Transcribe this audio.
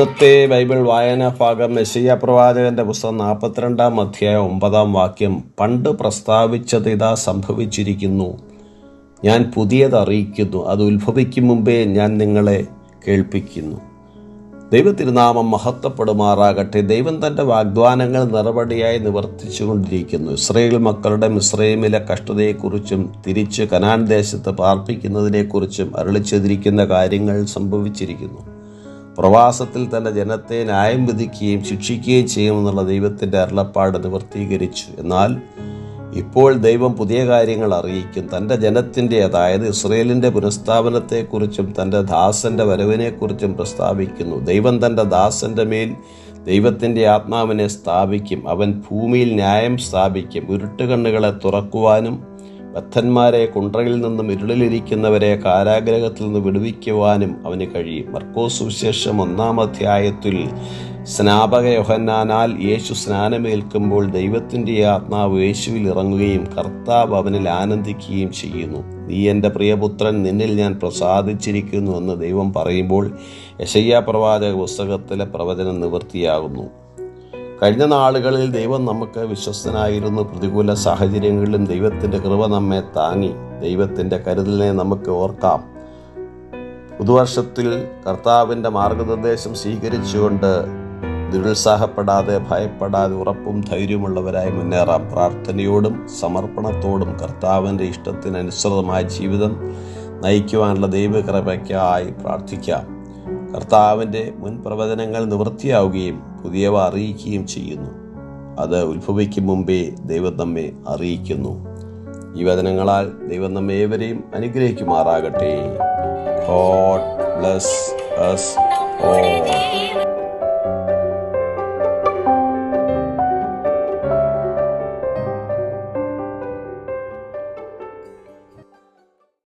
ഇന്നത്തെ ബൈബിൾ വായനാ ഭാഗം മെസ്സിയ പ്രവാചകന്റെ പുസ്തകം നാൽപ്പത്തിരണ്ടാം അധ്യായ ഒമ്പതാം വാക്യം പണ്ട് പ്രസ്താവിച്ചത് ഇതാ സംഭവിച്ചിരിക്കുന്നു. ഞാൻ പുതിയത് അറിയിക്കുന്നു. അത് ഉത്ഭവിക്കും മുമ്പേ ഞാൻ നിങ്ങളെ കേൾപ്പിക്കുന്നു. ദൈവത്തിരുനാമം മഹത്വപ്പെടുമാറാകട്ടെ. ദൈവം തന്റെ വാഗ്ദാനങ്ങൾ നിറപടിയായി നിവർത്തിച്ചുകൊണ്ടിരിക്കുന്നു. ഇസ്രയേൽ മക്കളുടെ മിസ്രൈമിലെ കഷ്ടതയെക്കുറിച്ചും തിരിച്ച് കനാൻ ദേശത്ത് പാർപ്പിക്കുന്നതിനെക്കുറിച്ചും അരളിച്ചെതിരിക്കുന്ന കാര്യങ്ങൾ സംഭവിച്ചിരിക്കുന്നു. പ്രവാസത്തിൽ തന്റെ ജനത്തെ ന്യായം വിധിക്കുകയും ശിക്ഷിക്കുകയും ചെയ്യുമെന്നുള്ള ദൈവത്തിന്റെ അരുളപ്പാട് നിവർത്തീകരിച്ചു. എന്നാൽ ഇപ്പോൾ ദൈവം പുതിയ കാര്യങ്ങൾ അറിയിക്കും. തന്റെ ജനത്തിന്റെ അതായത് ഇസ്രയേലിന്റെ പുനഃസ്ഥാപനത്തെക്കുറിച്ചും തന്റെ ദാസന്റെ വരവിനെക്കുറിച്ചും പ്രസ്താവിക്കുന്നു. ദൈവം തന്റെ ദാസന്റെ മേൽ ദൈവത്തിന്റെ ആത്മാവിനെ സ്ഥാപിക്കും. അവൻ ഭൂമിയിൽ ന്യായം സ്ഥാപിക്കും. ഉരുട്ടുകണ്ണുകളെ തുറക്കുവാനും ബദ്ധന്മാരെ കുണ്ടറയിൽ നിന്നും ഇരുളിലിരിക്കുന്നവരെ കാരാഗ്രഹത്തിൽ നിന്ന് വിടുവിക്കുവാനും അവന് കഴിയും. മർക്കോസ് സുവിശേഷം ഒന്നാം അധ്യായത്തിൽ സ്നാപക യോഹന്നാനാൽ യേശു സ്നാനമേൽക്കുമ്പോൾ ദൈവത്തിന്റെ ആത്മാവ് യേശുവിൽ ഇറങ്ങുകയും കർത്താവ് അവനിൽ ആനന്ദിക്കുകയും ചെയ്യുന്നു. നീ എന്റെ പ്രിയപുത്രൻ നിന്നിൽ ഞാൻ പ്രസാദിച്ചിരിക്കുന്നു എന്ന് ദൈവം പറയുമ്പോൾ യശയ്യ പ്രവാചക പുസ്തകത്തിലെ പ്രവചനം നിവൃത്തിയാകുന്നു. കഴിഞ്ഞ നാളുകളിൽ ദൈവം നമുക്ക് വിശ്വസ്തനായിരുന്നു. പ്രതികൂല സാഹചര്യങ്ങളിലും ദൈവത്തിന്റെ കൃപ നമ്മെ താങ്ങി. ദൈവത്തിന്റെ കരുതലിനെ നമുക്ക് ഓർക്കാം. പുതുവർഷത്തിൽ കർത്താവിന്റെ മാർഗനിർദ്ദേശം സ്വീകരിച്ചുകൊണ്ട് നിരുത്സാഹപ്പെടാതെ ഭയപ്പെടാതെ ഉറപ്പും ധൈര്യമുള്ളവരായി മുന്നേറാം. പ്രാർത്ഥനയോടും സമർപ്പണത്തോടും കർത്താവിന്റെ ഇഷ്ടത്തിനനുസൃതമായ ജീവിതം നയിക്കുവാനുള്ള ദൈവകൃപയ്ക്കായി പ്രാർത്ഥിക്കാം. കർത്താവിന്റെ മുൻ പ്രവചനങ്ങൾ നിവൃത്തിയാവുകയും പുതിയവ അറിയിക്കുകയും ചെയ്യുന്നു. അത് ഉത്ഭവിക്കും മുമ്പേ ദൈവം നമ്മെ അറിയിക്കുന്നു. ഈ വചനങ്ങളാൽ ദൈവം നമ്മെ ഏവരെയും അനുഗ്രഹിക്കുമാറാകട്ടെ. God bless us all.